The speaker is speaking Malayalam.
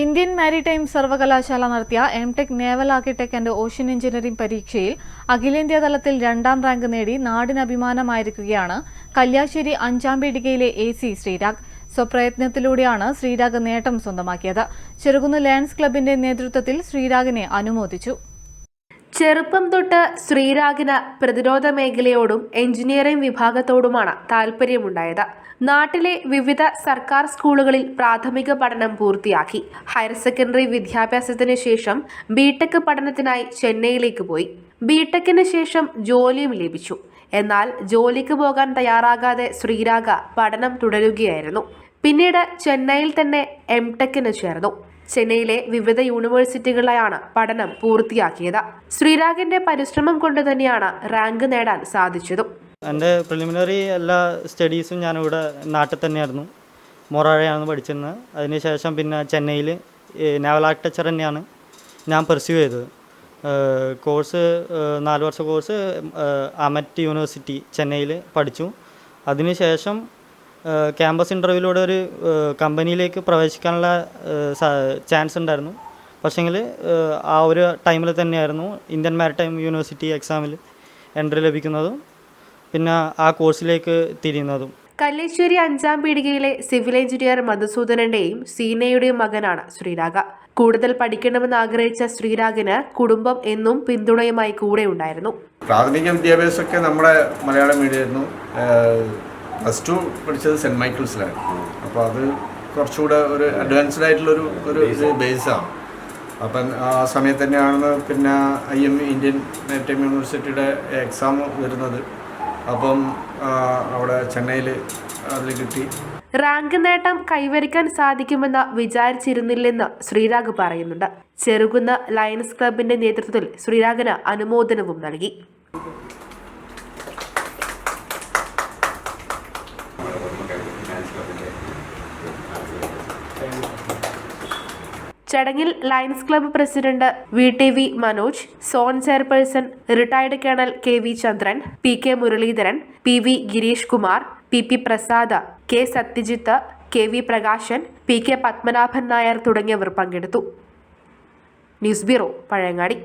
ഇന്ത്യൻ മാരിടൈം സർവകലാശാല നടത്തിയ M tech naval architect and ocean engineering പരീക്ഷയിൽ അഖിലേന്ത്യാ തലത്തിൽ രണ്ടാം റാങ്ക് നേടി നാടിന് അഭിമാനമായിരിക്കുകയാണ് കല്യാശ്ശേരി അഞ്ചാം പീടികയിലെ എ സി ശ്രീരാഗ്. സ്വപ്രയത്നത്തിലൂടെയാണ് ശ്രീരാഗ് നേട്ടം സ്വന്തമാക്കിയത്. ചെറുകുന്ന് ലയൺസ് ക്ലബിന്റെ നേതൃത്വത്തിൽ ശ്രീരാഗിനെ അനുമോദിച്ചു. ചെറുപ്പം തൊട്ട് ശ്രീരാഗിന് പ്രതിരോധ മേഖലയോടും എഞ്ചിനീയറിംഗ് വിഭാഗത്തോടുമാണ് താല്പര്യമുണ്ടായത് നാട്ടിലെ വിവിധ സർക്കാർ സ്കൂളുകളിൽ പ്രാഥമിക പഠനം പൂർത്തിയാക്കി. ഹയർ സെക്കൻഡറി വിദ്യാഭ്യാസത്തിന് ശേഷം ബിടെക് പഠനത്തിനായി ചെന്നൈയിലേക്ക് പോയി. ബിടെക്കിന് ശേഷം ജോലിയും ലഭിച്ചു. എന്നാൽ ജോലിക്ക് പോകാൻ തയ്യാറാകാതെ ശ്രീരാഗ പഠനം തുടരുകയായിരുന്നു. പിന്നീട് ചെന്നൈയിൽ തന്നെ എം ടെക്കിന് ചേർന്നു. ചെന്നൈയിലെ വിവിധ യൂണിവേഴ്സിറ്റികളിലാണ് പഠനം പൂർത്തിയാക്കിയത്. ശ്രീരാഗിന്റെ പരിശ്രമം കൊണ്ട് തന്നെയാണ് റാങ്ക് നേടാൻ സാധിച്ചതും. എന്റെ പ്രിലിമിനറി എല്ലാ സ്റ്റഡീസും ഞാൻ ഞാനിവിടെ നാട്ടിൽ തന്നെയായിരുന്നു. മൊറാഴയാണ് പഠിച്ചിരുന്നത്. അതിനുശേഷം പിന്നെ ചെന്നൈയിൽ നാവൽ ആർക്കിടെക്ചർ തന്നെയാണ് ഞാൻ പെർസ്യൂ ചെയ്തത്. കോഴ്സ് നാല് വർഷ കോഴ്സ് അമറ്റ് യൂണിവേഴ്സിറ്റി ചെന്നൈയിൽ പഠിച്ചു. അതിനുശേഷം ക്യാമ്പസ് ഇന്റർവ്യൂവിലൂടെ ഒരു കമ്പനിയിലേക്ക് പ്രവേശിക്കാനുള്ള ചാൻസ് ഉണ്ടായിരുന്നു. പക്ഷേങ്കിൽ ആ ഒരു ടൈമിൽ തന്നെയായിരുന്നു ഇന്ത്യൻ മാരിടൈം യൂണിവേഴ്സിറ്റി എക്സാമിൽ എൻട്രി ലഭിക്കുന്നതും പിന്നെ ആ കോഴ്സിലേക്ക് തിരിയുന്നതും. കല്ലേശ്വരി അഞ്ചാം പീടികയിലെ സിവിൽ എഞ്ചിനീയർ മധുസൂദനന്റെയും സീനയുടെയും മകനാണ് ശ്രീരാഗ. കൂടുതൽ പഠിക്കണമെന്ന് ആഗ്രഹിച്ച ശ്രീരാഗിന് കുടുംബം എന്നും പിന്തുണയുമായി കൂടെ ഉണ്ടായിരുന്നു. പ്രാഥമിക വിദ്യാഭ്യാസമൊക്കെ നമ്മുടെ മലയാളം മീഡിയമായിരുന്നു. പ്ലസ് ടു പഠിച്ചത് സെന്റ് മൈക്കിൾസിലാണ്. അപ്പോൾ അത് കുറച്ചുകൂടെ ഒരു അഡ്വാൻസ്ഡ് ആയിട്ടുള്ളൊരു ഒരു ഇത് ബേസാണ് അപ്പം ആ സമയത്ത് തന്നെയാണ് പിന്നെ ഐ എം ഇന്ത്യൻ മാരിടൈം യൂണിവേഴ്സിറ്റിയുടെ എക്സാം വരുന്നത്. അപ്പം അവിടെ ചെന്നൈയിൽ അതിൽ കിട്ടി. റാങ്ക് നേട്ടം കൈവരിക്കാൻ സാധിക്കുമെന്ന് വിചാരിച്ചിരുന്നില്ലെന്ന് ശ്രീരാഗ് പറയുന്നുണ്ട്. ചെറുകുന്ന് ലയൺസ് ക്ലബിന്റെ നേതൃത്വത്തിൽ ശ്രീരാഗിന് അനുമോദനവും നൽകി. ചടങ്ങിൽ lions club president V T V Manoj zone chairperson retired colonel K V Chandran P K Muraleedharan P V Gireesh Kumar P P Prasad K Satyajith K V Prakashan P K Padmanabhan Nair തുടങ്ങിയവർ പങ്കെടുത്തു. News bureau Pazhayangadi.